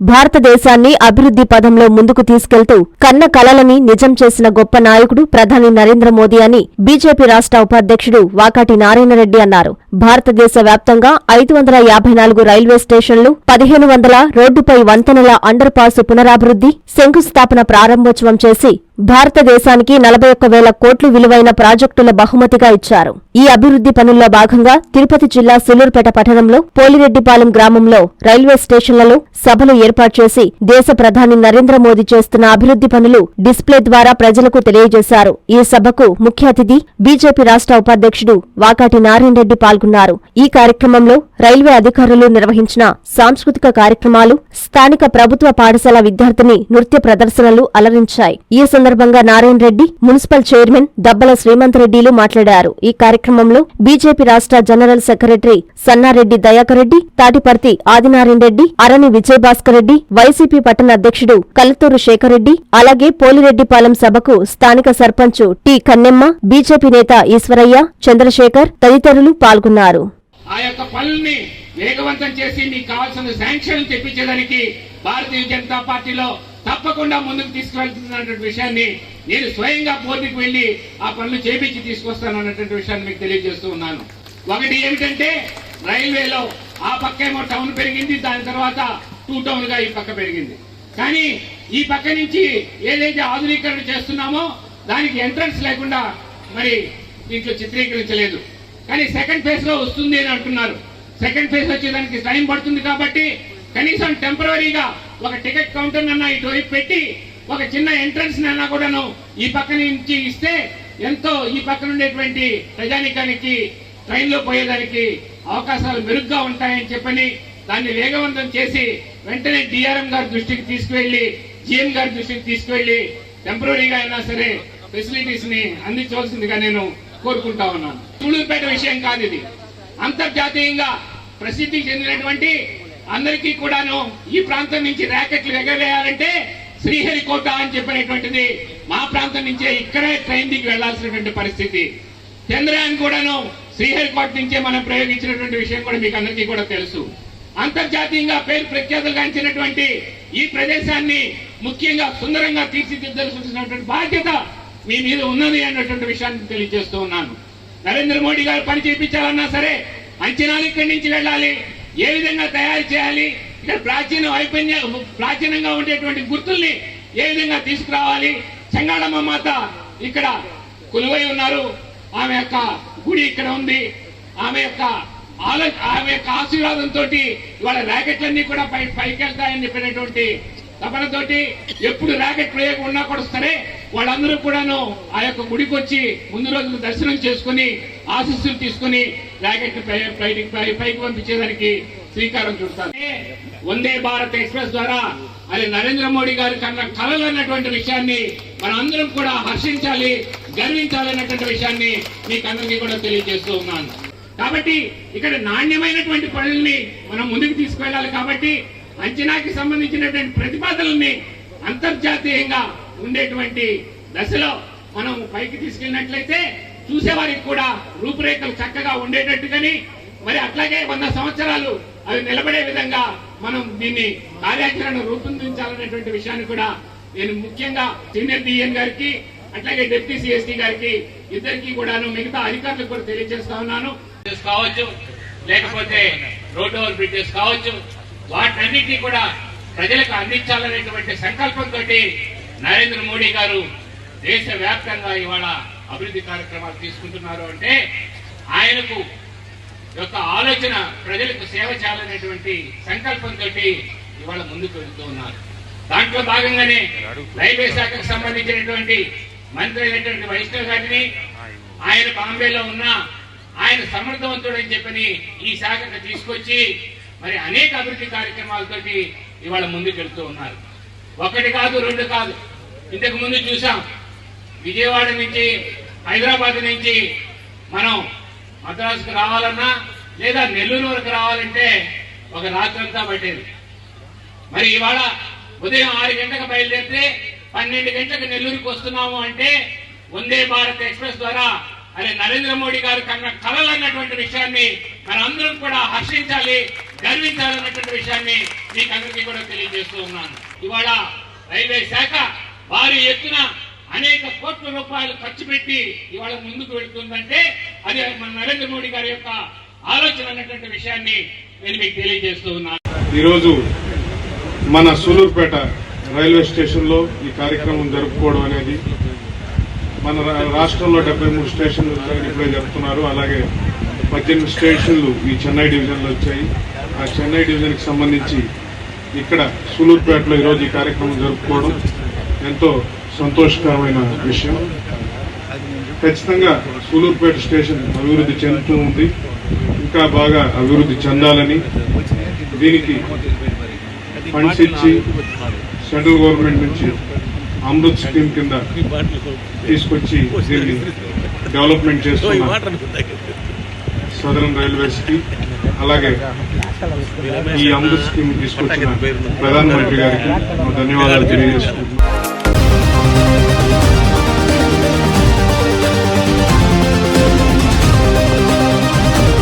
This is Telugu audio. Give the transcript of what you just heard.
భారతదేశాన్ని అభివృద్ధి పదంలో ముందుకు తీసుకెళ్తూ కన్న కలలని నిజం చేసిన గొప్ప నాయకుడు ప్రధాని నరేంద్ర మోదీ అని బీజేపీ రాష్ట్ర ఉపాధ్యక్షుడు వాకాటి నారాయణరెడ్డి అన్నారు. భారతదేశ వ్యాప్తంగా ఐదు వందల యాభై నాలుగు రైల్వే స్టేషన్లు పదిహేను వందల రోడ్డుపై వంతెనల అండర్ పాస్ పునరాభివృద్ధి శంకుస్థాపన ప్రారంభోత్సవం చేసి భారతదేశానికి నలభై ఒక్క వేల కోట్లు విలువైన ప్రాజెక్టుల బహుమతిగా ఇచ్చారు. ఈ అభివృద్ధి పనుల్లో భాగంగా తిరుపతి జిల్లా సులూరుపేట పట్టణంలో పోలిరెడ్డిపాలెం గ్రామంలో రైల్వే స్టేషన్లలో సభలు ఏర్పాటు చేసి దేశ ప్రధాని నరేంద్ర మోదీ చేస్తున్న అభివృద్ధి పనులు డిస్ప్లే ద్వారా ప్రజలకు తెలియజేశారు. ఈ సభకు ముఖ్య అతిథి బీజేపీ రాష్ట్ర ఉపాధ్యక్షుడు వాకాటి నారాయణరెడ్డి పాల్గొన్నారు. ఈ కార్యక్రమంలో రైల్వే అధికారులు నిర్వహించిన సాంస్కృతిక కార్యక్రమాలు స్థానిక ప్రభుత్వ పాఠశాల విద్యార్థిని నృత్య ప్రదర్శనలు అలరించాయి. ఈ సందర్భంగా సందర్భంగా నారాయణ రెడ్డి మున్సిపల్ చైర్మన్ దబ్బల శ్రీమంత్ రెడ్డిలు మాట్లాడారు. ఈ కార్యక్రమంలో బీజేపీ రాష్ట్ర general secretary Sannareddy Dayakar Reddy Tatiparthi Adinarayana Reddy Arani Vijayabhaskar Reddy YCP పట్టణ అధ్యక్షుడు కలతూరు శేఖర్ రెడ్డి అలాగే పోలిరెడ్డిపాలెం సభకు స్థానిక సర్పంచ్ టి కన్నెమ్మ బీజేపీ నేత ఈశ్వరయ్య చంద్రశేఖర్ తదితరులు పాల్గొన్నారు. ఆ యొక్క పనుల్ని వేగవంతం చేసి మీకు కావాల్సిన శాంక్షన్లు తెప్పించేదానికి భారతీయ జనతా పార్టీలో తప్పకుండా ముందుకు తీసుకువెళ్తున్నటువంటి విషయాన్ని నేను స్వయంగా బోర్డుకి వెళ్ళి ఆ పనులు చేపించి తీసుకొస్తాను అన్నటువంటి విషయాన్ని మీకు తెలియజేస్తూ ఉన్నాను. ఒకటి ఏమిటంటే రైల్వేలో ఆ పక్కేమో టౌన్ పెరిగింది దాని తర్వాత టూ టౌన్గా ఈ పక్క పెరిగింది. కానీ ఈ పక్క నుంచి ఏదైతే ఆధునీకరణ చేస్తున్నామో దానికి ఎంట్రన్స్ లేకుండా మరి దీంట్లో చిత్రీకరించలేదు. కానీ సెకండ్ ఫేజ్లో వస్తుంది అని అంటున్నారు. సెకండ్ ఫేజ్ వచ్చేదానికి టైం పడుతుంది కాబట్టి కనీసం టెంపరీగా ఒక టికెట్ కౌంటర్ అన్న ఇటు వైపు పెట్టి ఒక చిన్న ఎంట్రన్స్ అన్నా కూడాను ఈ పక్క నుంచి ఇస్తే ఎంతో ఈ పక్కన ఉండేటువంటి ప్రజానికానికి ట్రైన్లో పోయేదానికి అవకాశాలు మెరుగ్గా ఉంటాయని చెప్పని దాన్ని వేగవంతం చేసి వెంటనే డిఆర్ఎం గారి దృష్టికి తీసుకువెళ్ళి జిఎం గారి దృష్టికి తీసుకువెళ్ళి టెంపరీగా అయినా సరే ఫెసిలిటీస్ని అందించవలసిందిగా నేను కోరుకుంటా ఉన్నాను. సూళ్ళూరుపేట విషయం కాదు ఇది. అంతర్జాతీయంగా ప్రసిద్ధి చెందినటువంటి అందరికీ కూడాను ఈ ప్రాంతం నుంచి ర్యాకెట్లు ఎగరేయాలంటే శ్రీహరికోట అని చెప్పినటువంటిది మా ప్రాంతం నుంచే ఇక్కడే ట్రైన్ దిగి వెళ్ళాల్సినటువంటి పరిస్థితి. చంద్రయాన్ కూడాను శ్రీహరికోట నుంచే మనం ప్రయోగించినటువంటి విషయం కూడా మీకు అందరికీ కూడా తెలుసు. అంతర్జాతీయంగా పేరు ప్రఖ్యాతులు గాంచినటువంటి ఈ ప్రదేశాన్ని ముఖ్యంగా సుందరంగా తీర్చిదిద్దాల్సినటువంటి బాధ్యత మీ మీద ఉన్నది అన్నటువంటి విషయాన్ని తెలియజేస్తూ ఉన్నాను. నరేంద్ర మోడీ గారు పని చేయించాలన్నా సరే అంచనాలు ఇక్కడి నుంచి వెళ్ళాలి. ఏ విధంగా తయారు చేయాలి? ఇక్కడ ప్రాచీన వైపన్య ప్రాచీనంగా ఉండేటువంటి గుర్తుల్ని ఏ విధంగా తీసుకురావాలి? చెంగాళమ్మ మాత ఇక్కడ కొలువై ఉన్నారు. ఆమె యొక్క గుడి ఇక్కడ ఉంది. ఆమె యొక్క ఆలో ఆమె యొక్క ఆశీర్వాదంతో ఇవాళ ర్యాకెట్లన్నీ కూడా పై పైకెళ్తాయని చెప్పినటువంటి తపనతోటి ఎప్పుడు ర్యాకెట్ ప్రయోగం ఉన్నా కూడా సరే వాళ్ళందరూ కూడాను ఆ యొక్క గుడికి వచ్చి ముందు రోజులు దర్శనం చేసుకుని ఆశీస్సులు తీసుకుని ర్యాకెట్ పై- పైకి పైకి పంపించేదానికి శ్రీకారం చుడతారు వందే భారత్ ఎక్స్ప్రెస్ ద్వారా అది నరేంద్ర మోడీ గారి కన్నా కలలు అన్నటువంటి విషయాన్ని మనం అందరం కూడా హర్షించాలి గర్వించాలన్నటువంటి విషయాన్ని మీకు అందరికీ కూడా తెలియజేస్తూ ఉన్నాను. కాబట్టి ఇక్కడ నాణ్యమైనటువంటి పనుల్ని మనం ముందుకు తీసుకువెళ్ళాలి కాబట్టి అంచనాకి సంబంధించినటువంటి ప్రతిపాదనల్ని అంతర్జాతీయంగా ఉండేటువంటి దశలో మనం పైకి తీసుకెళ్ళినట్లయితే చూసేవారికి కూడా రూపురేఖలు చక్కగా ఉండేటట్టుగాని మరి అట్లాగే వంద సంవత్సరాలు అవి నిలబడే విధంగా మనం దీన్ని కార్యాచరణ రూపొందించాలనేటువంటి విషయాన్ని కూడా నేను ముఖ్యంగా సీనియర్ డిఎన్ గారికి అట్లాగే డిప్యూటీ సిఎస్టీ గారికి ఇద్దరికి కూడాను మిగతా అధికారులకు కూడా తెలియజేస్తా ఉన్నాను. కావచ్చు లేకపోతే రోడ్ ఓవర్ బ్రిడ్జెస్ కావచ్చు వాటన్నిటినీ కూడా ప్రజలకు అందించాలనేటువంటి సంకల్పంతో నరేంద్ర మోడీ గారు దేశ వ్యాప్తంగా ఇవాళ అభివృద్ధి కార్యక్రమాలు తీసుకుంటున్నారు అంటే ఆయనకు యొక్క ఆలోచన ప్రజలకు సేవ చేయాలనేటువంటి సంకల్పంతో ఇవాళ ముందుకు వెళుతూ ఉన్నారు. దాంట్లో భాగంగానే రైల్వే శాఖకు సంబంధించినటువంటి మంత్రి అయినటువంటి వైష్ణవ్ గారిని ఆయన బాంబేలో ఉన్న ఆయన సమర్థవంతుడని చెప్పని ఈ శాఖకు తీసుకొచ్చి మరి అనేక అభివృద్ధి కార్యక్రమాలతోటి ఇవాళ ముందుకెళ్తూ ఉన్నారు. ఒకటి కాదు రెండు కాదు. ఇంతకు ముందు చూసాం విజయవాడ నుంచి హైదరాబాద్ నుంచి మనం మద్రాసుకు రావాలన్నా లేదా నెల్లూరు వరకు రావాలంటే ఒక రాత్రంతా పట్టేది. మరి ఇవాళ ఉదయం ఆరు గంటలకు బయలుదేరితే పన్నెండు గంటలకు నెల్లూరుకు వస్తున్నాము అంటే వందే భారత్ ఎక్స్ప్రెస్ ద్వారా అరే నరేంద్ర మోడీ గారు కన్న కలలు అన్నటువంటి విషయాన్ని మనందరం కూడా హర్షించాలి గర్వించాలన్నటువంటి విషయాన్ని మీకందరికీ కూడా తెలియజేస్తూ ఉన్నాను. ఇవాళ రైల్వే శాఖ వారి ఎత్తున అనేక కోట్ల రూపాయలు ఖర్చు పెట్టి ఇవాళ ముందుకు వెళ్తుందంటే అది మన నరేంద్ర మోడీ గారి యొక్క ఆలోచన అన్నటువంటి విషయాన్ని నేను మీకు తెలియజేస్తూ ఉన్నాను. ఈరోజు మన సూలూరుపేట రైల్వే స్టేషన్లో ఈ కార్యక్రమం జరుపుకోవడం అనేది మన రా- రాష్ట్రంలో డెబ్బై మూడు స్టేషన్లు వచ్చాయని ఇప్పుడే చెప్తున్నారు అలాగే పద్దెనిమిది స్టేషన్లు ఈ చెన్నై డివిజన్లో వచ్చాయి. ఆ చెన్నై డివిజన్కి సంబంధించి ఇక్కడ సూలూరుపేటలో ఈరోజు ఈ కార్యక్రమం జరుపుకోవడం ఎంతో సంతోషకరమైన విషయం. ఖచ్చితంగా సూలూరుపేట స్టేషన్ అభివృద్ధి చెందుతూ ఉంది. ఇంకా బాగా అభివృద్ధి చెందాలని దీనికి ఫండ్స్ ఇచ్చి సెంట్రల్ గవర్నమెంట్ నుంచి అమృత్ స్కీమ్ కింద తీసుకొచ్చి దీన్ని డెవలప్మెంట్ చేస్తున్న సదరన్ రైల్వేస్కి అలాగే ఈ అమృత్ స్కీమ్ తీసుకొచ్చిన ప్రధానమంత్రి గారికి ధన్యవాదాలు తెలియజేసుకుంటున్నాం.